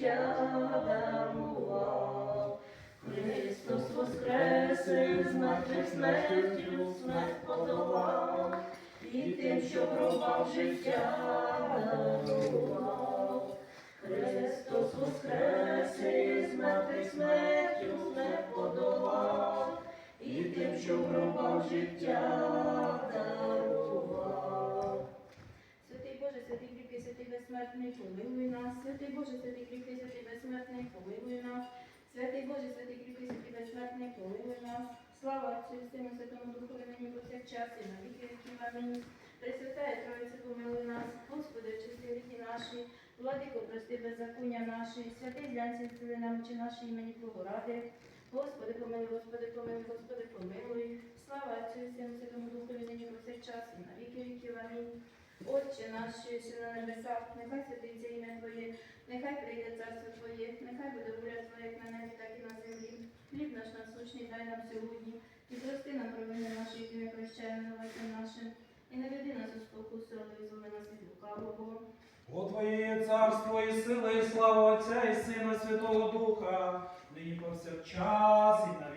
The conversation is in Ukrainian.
життя дарував. Христос воскресе, з мертвих смертю смерть подолав, і тим, що пробав життя дарував. Христос воскресе, з мертвих смертю смерть подолав, і тим, що пробав життя безсмертний, помилуй нас. Святий Боже, святий кріпкий, святий безсмертний, помилуй нас. Святий Боже, святий кріпкий, святий безсмертний, помилуй нас. Слава Отцю і Сину, Святому Духові, нині повсякчас і на віки віків. Амінь. Пресвятає Троїця, помилуй нас. Господи, очисти гріхи наші. Владико, прости беззаконня наші. Святий глянці, зціли нам очі наші імені Твого ради. Господи, помилуй, Господи, помилуй, Господи, помилуй. Слава Отцю і Сину, Святому Духові, нині повсякчас і на віки віків. Амінь. Отче наш, що на небесах, нехай святиться ім'я Твоє, нехай прийде царство Твоє, нехай буде воля Твоя, як на небі, так і на землі. Хліб наш насущний дай нам сьогодні, і прости нам провини наші, які прощаємо винуватцям нашим, і не веди нас у спокусу, але визволи нас від лукавого. Бо Твоє царство і сила, і слава Отця і Сина Святого Духа, нині повсякчас і на